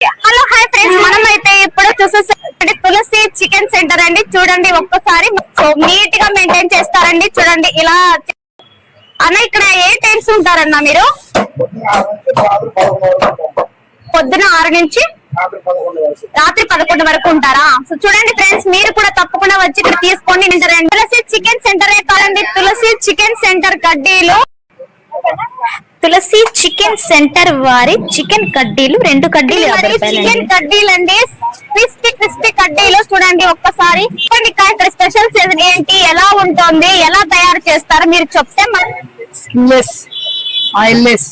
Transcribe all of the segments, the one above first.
Hello hi friends. మనం అయితే ఇప్పుడు చూసేసరికి తులసి చికెన్ సెంటర్ అండి. చూడండి ఒక్కసారి నీట్గా మెయింటైన్ చేస్తారండి. చూడండి ఇలా అన్న ఇక్కడ ఏ టైమ్స్ ఉంటారన్న మీరు? పొద్దున ఆరు నుంచి రాత్రి పదకొండు వరకు ఉంటారా? సో చూడండి ఫ్రెండ్స్ మీరు కూడా తప్పకుండా వచ్చి ఇక్కడ తీసుకోండి. తులసి చికెన్ సెంటర్ కాదండి. తులసి చికెన్ సెంటర్ కడ్డీలు తులసి చికెన్ సెంటర్ వారి చికెన్ కడ్డీలు రెండు కడ్డీలు. చికెన్ కడ్డీలు అండి క్రిస్పీ క్రిస్పీ కడ్డీలు చూడండి ఒక్కసారి. ఇక్కడ ఇక్కడ స్పెషల్స్ ఏంటి? ఎలా ఉంటుంది? ఎలా తయారు చేస్తారు? మీరు చెప్తే స్కిన్లెస్ ఆయిల్లెస్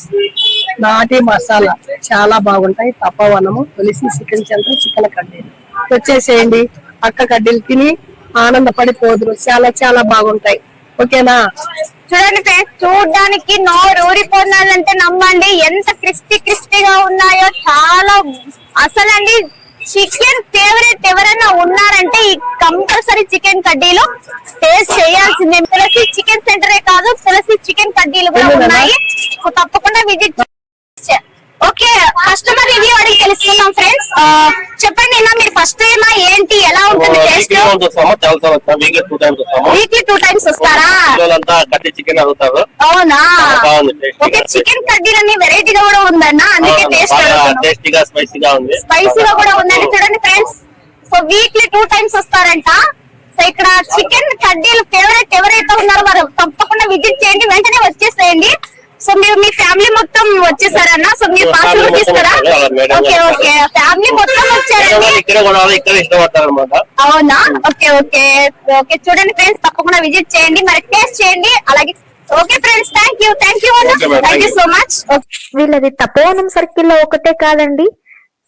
నాటి మసాలా చాలా బాగుంటాయి. తప్పవనము తులసి చికెన్ సెంటర్ చికెన్ కడ్డీలు. వచ్చేసేయండి. అక్క కడ్డీలు తిని ఆనందపడిపోదురు చాలా చాలా బాగుంటాయి. ఓకేనా? చూడండి ఫ్రెండ్స్ చూడడానికి నోరు ఊరిపోతుందంటే నమ్మండి. ఎంత క్రిస్పీ క్రిస్పీగా ఉన్నాయో చాలా అసలండి చికెన్ ఫేవరెట్ ఎవరైనా ఉన్నారంటే ఈ కంపల్సరీ చికెన్ కడ్డీలు టేస్ట్ చేయాల్సిందే. తులసి చికెన్ సెంటరే కాదు తులసి చికెన్ కడ్డీలు కూడా ఉన్నాయి. తప్పకుండా విజిట్ ఓకే కస్టమర్ రివ్యూ తెలుసుకుందాం ఫ్రెండ్స్ చెప్పండి అన్న మీరు ఫస్ట్ టైం ఏంటి ఎలా ఉంటుంది టేస్ట్ వీక్లీ టూ టైమ్స్ వస్తారా? చికెన్ అడుగుతారు. అవునా. ఓకే చికెన్ కడ్డీలన్నీ వెరైటీగా కూడా ఉందన్న అందుకే టేస్ట్ టేస్టీగా స్పైసీగా ఉంది. స్పైసీగా కూడా ఉందండి. చూడండి friends so weekly two times వస్తారంట. సో ఇక్కడ చికెన్ కడ్డీలు ఫేవరెట్ ఎవరైతే ఉన్నారో వారు తప్పకుండా విజిట్ చేయండి. వెంటనే వచ్చేసేయండి. సో మీరు మీ ఫ్యామిలీ మొత్తం వచ్చేసారన్న? సో మీరు parcel madam okay. Okay. Family. మొత్తం వచ్చారండి. అవునా? Okay okay. ఓకే చూడండి ఫ్రెండ్స్ తప్పకుండా విజిట్ చేయండి. మరి టేస్ట్ చేయండి. అలాగే okay friends thank you thank you. Thank you so much వీళ్ళది తపోవనం సర్కిల్లో ఒకటే కాదండి.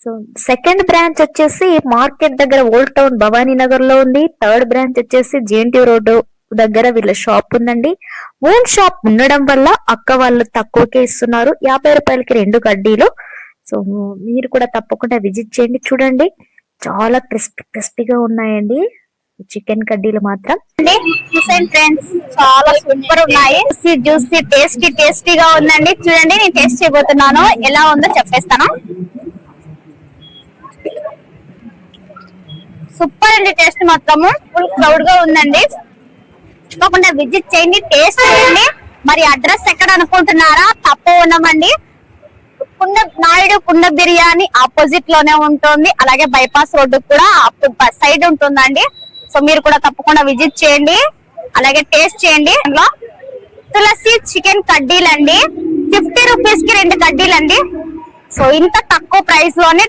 సో సెకండ్ బ్రాంచ్ వచ్చేసి మార్కెట్ దగ్గర ఓల్డ్ టౌన్ భవానీ నగర్లో ఉంది. థర్డ్ బ్రాంచ్ వచ్చేసి జేఎన్టీ రోడ్ దగ్గర వీళ్ళ షాప్ ఉందండి. ఓన్ షాప్ ఉండడం వల్ల అక్క వాళ్ళు తక్కువకే ఇస్తున్నారు. యాభై రూపాయలకి రెండు కడ్డీలు సో మీరు కూడా తప్పకుండా విజిట్ చేయండి. చూడండి. చాలా క్రిస్పీ క్రిస్పీగా ఉన్నాయండి. చికెన్ కడ్డీలు మాత్రం. చూసాను ఫ్రెండ్స్. చాలా సూపర్ ఉన్నాయి. జ్యూసీ జ్యూసీ టేస్టీ టేస్టీగా ఉందండి. చూడండి నేను టేస్ట్ చేయబోతున్నాను. ఎలా ఉందో చెప్పేస్తాను. సూపర్ అండి టేస్ట్ మాత్రము. ఫుల్ క్రౌడ్గా ఉందండి. తప్పకుండా విజిట్ చేయండి టేస్ట్ చేయండి మరి అడ్రస్ ఎక్కడ అనుకుంటున్నారా? తప్పు ఉన్నామండి కుండ నాయుడు కుండ బిర్యానీ ఆపోజిట్లోనే ఉంటుంది. అలాగే బైపాస్ రోడ్డు కూడా సైడ్ ఉంటుందండి. సో మీరు కూడా తప్పకుండా విజిట్ చేయండి. అలాగే టేస్ట్ చేయండి. అందులో తులసి చికెన్ కడ్డీలండి. ఫిఫ్టీ రూపీస్కి రెండు కడ్డీలండి. సో ఇంత తక్కువ ప్రైస్లోనే